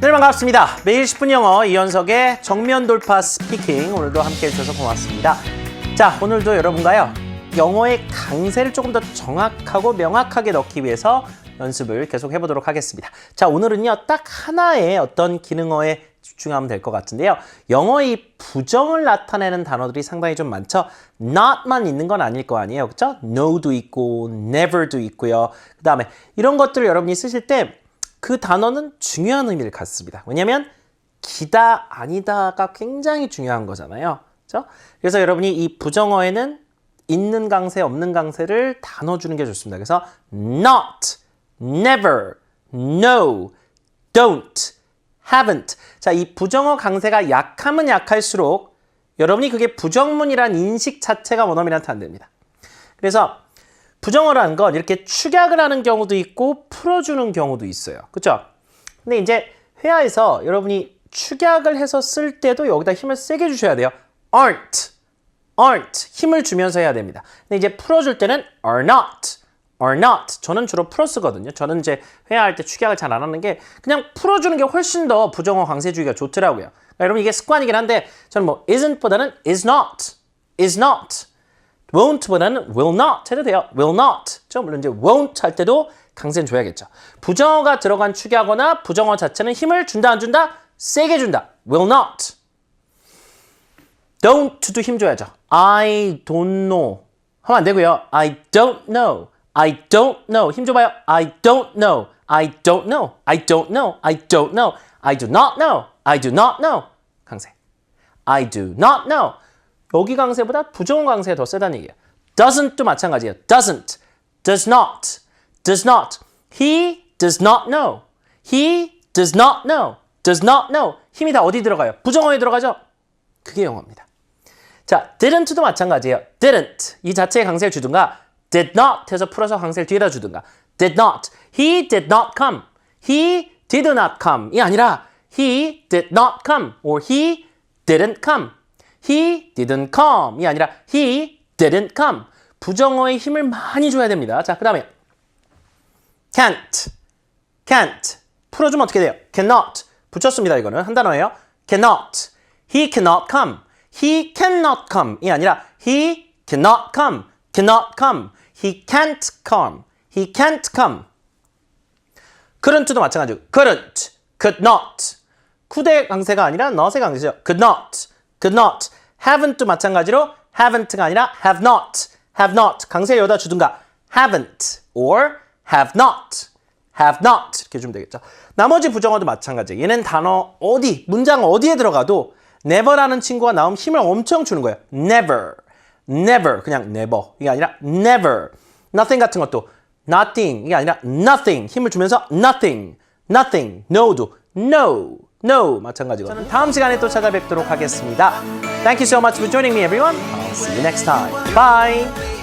네 반갑습니다. 매일 10분 영어 이연석의 정면 돌파 스피킹 오늘도 함께 해주셔서 고맙습니다. 자 오늘도 여러분과요 영어의 강세를 조금 더 정확하고 명확하게 넣기 위해서 연습을 계속 해보도록 하겠습니다. 자 오늘은요 딱 하나의 어떤 기능어에 집중하면 될 것 같은데요. 영어의 부정을 나타내는 단어들이 상당히 좀 많죠. not만 있는 건 아닐 거 아니에요. 그렇죠? no도 있고 never도 있고요. 그 다음에 이런 것들을 여러분이 쓰실 때 그 단어는 중요한 의미를 갖습니다. 왜냐하면 기다 아니다가 굉장히 중요한 거잖아요. 그렇죠? 그래서 여러분이 이 부정어에는 있는 강세 없는 강세를 다 넣어주는 게 좋습니다. 그래서 not, never, no, don't, haven't. 자, 이 부정어 강세가 약하면 약할수록 여러분이 그게 부정문이란 인식 자체가 원어민한테 안 됩니다. 그래서 부정어라는 건 이렇게 축약을 하는 경우도 있고 풀어주는 경우도 있어요. 그렇죠? 근데 이제 회화에서 여러분이 축약을 해서 쓸 때도 여기다 힘을 세게 주셔야 돼요. aren't, aren't 힘을 주면서 해야 됩니다. 근데 이제 풀어줄 때는 are not, are not. 저는 주로 풀어 쓰거든요. 저는 이제 회화할 때 축약을 잘 안 하는 게 그냥 풀어주는 게 훨씬 더 부정어 강세주의가 좋더라고요. 그러니까 여러분 이게 습관이긴 한데 저는 뭐 isn't보다는 is not, is not. Won't보다는 will not 해도 돼요. will not. 죠 물론 이제 won't 할 때도 강세는 줘야겠죠. 부정어가 들어간 축약어나 부정어 자체는 힘을 준다 안 준다? 세게 준다. will not. don't도 힘 줘야죠. I don't know. 하면 안 되고요. I don't know. I don't know. 힘 줘봐요. I don't know. I don't know. I don't know. I don't know. I do not know. I do not know. 강세. I do not know. 여기 강세보다 부정어 강세가 더 세다는 얘기예요. doesn't도 마찬가지예요. doesn't, does not, does not. He does not know. He does not know. does not know. 힘이 다 어디 들어가요? 부정어에 들어가죠? 그게 영어입니다. 자, didn't도 마찬가지예요. didn't 이 자체의 강세를 주든가 did not 해서 풀어서 강세를 뒤에다 주든가 did not. He did not come. He did not come. 이 아니라 he did not come or he didn't come. He didn't come. 이 아니라 he didn't come. 부정어에 힘을 많이 줘야 됩니다. 자, 그 다음에 can't, can't. 풀어주면 어떻게 돼요? cannot. 붙였습니다, 이거는. 한 단어예요. cannot. He cannot come. He cannot come. 이 아니라 he cannot come. cannot come. He can't come. He can't come. couldn't도 마찬가지고 couldn't, could not. could의 강세가 아니라 not의 강세죠. could not, could not. haven't도 마찬가지로 haven't가 아니라 have not, have not. 강세 여기다 주든가 haven't or have not, have not 이렇게 주면 되겠죠. 나머지 부정어도 마찬가지. 얘는 단어 어디, 문장 어디에 들어가도 never라는 친구가 나오면 힘을 엄청 주는 거예요. never, never 그냥 never 이게 아니라 never. nothing 같은 것도 nothing 이게 아니라 nothing 힘을 주면서 nothing, nothing, no도 no, no 마찬가지거든요. 저는 다음 시간에 또 찾아뵙도록 하겠습니다. Thank you so much for joining me, everyone. I'll see you next time. Bye.